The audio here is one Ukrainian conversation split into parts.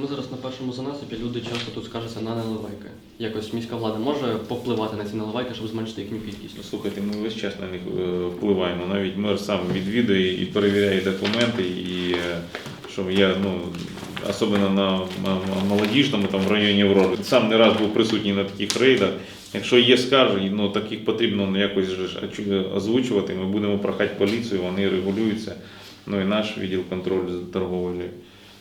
Ми зараз на першому занасипі люди часто тут скаржаться на наливайки. Якось міська влада може повпливати на ці наливайки, щоб зменшити їхню кількість. Слухайте, ми весь час на них е, впливаємо. Навіть мер сам відвідує і перевіряє документи, і е, що я ну. Особливо на молодіжному там в районі Аврори. Сам не раз був присутній на таких рейдах. Якщо є скарги, ну таких потрібно ну, якось озвучувати. Ми будемо прохати поліцію, вони регулюються. Ну і наш відділ контролю з торговлі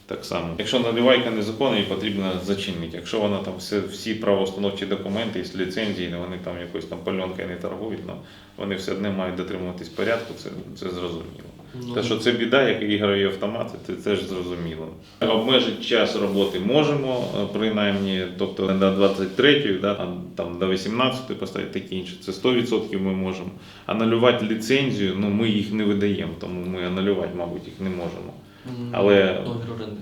так само. Якщо наливайка незаконна, її потрібно зачинити. Якщо вона там все, всі правоустановчі документи, і ліцензії, вони там якось там пальонкою не торгують, але вони все одно мають дотримуватись порядку, це, це зрозуміло. Ну, Те, що це біда, як і ігрові автомати, це теж зрозуміло. Обмежити час роботи можемо, е, принаймні, тобто до 23, да, там, там, до 18 поставити такі інші, це 100% ми можемо. Анулювати ліцензію, ну ми їх не видаємо, тому ми анулювати, мабуть, їх не можемо. але- договір оренди.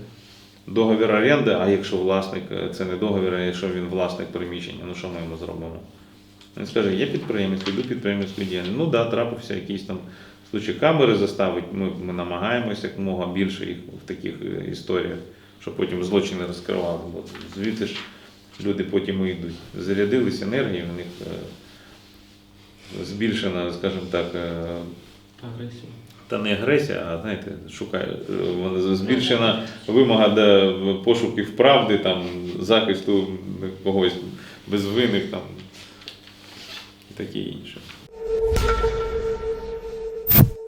Договір оренди, а якщо власник, е, це не договір, а якщо він власник приміщення, ну що ми йому зробимо? Він скаже, я підприємець, веду підприємницьку діяльність. Ну так, да, трапився якийсь там случай камери заставить. Ми, ми намагаємося якомога більше їх в таких історіях, щоб потім злочини розкривали. Бо звідти ж люди потім і йдуть. Зарядились енергією, у них е, збільшена, скажімо так, е, Агресію. та не агресія, а знаєте, шукає е, збільшена вимога до пошуків правди, там, захисту когось безвинних там, і таке інше.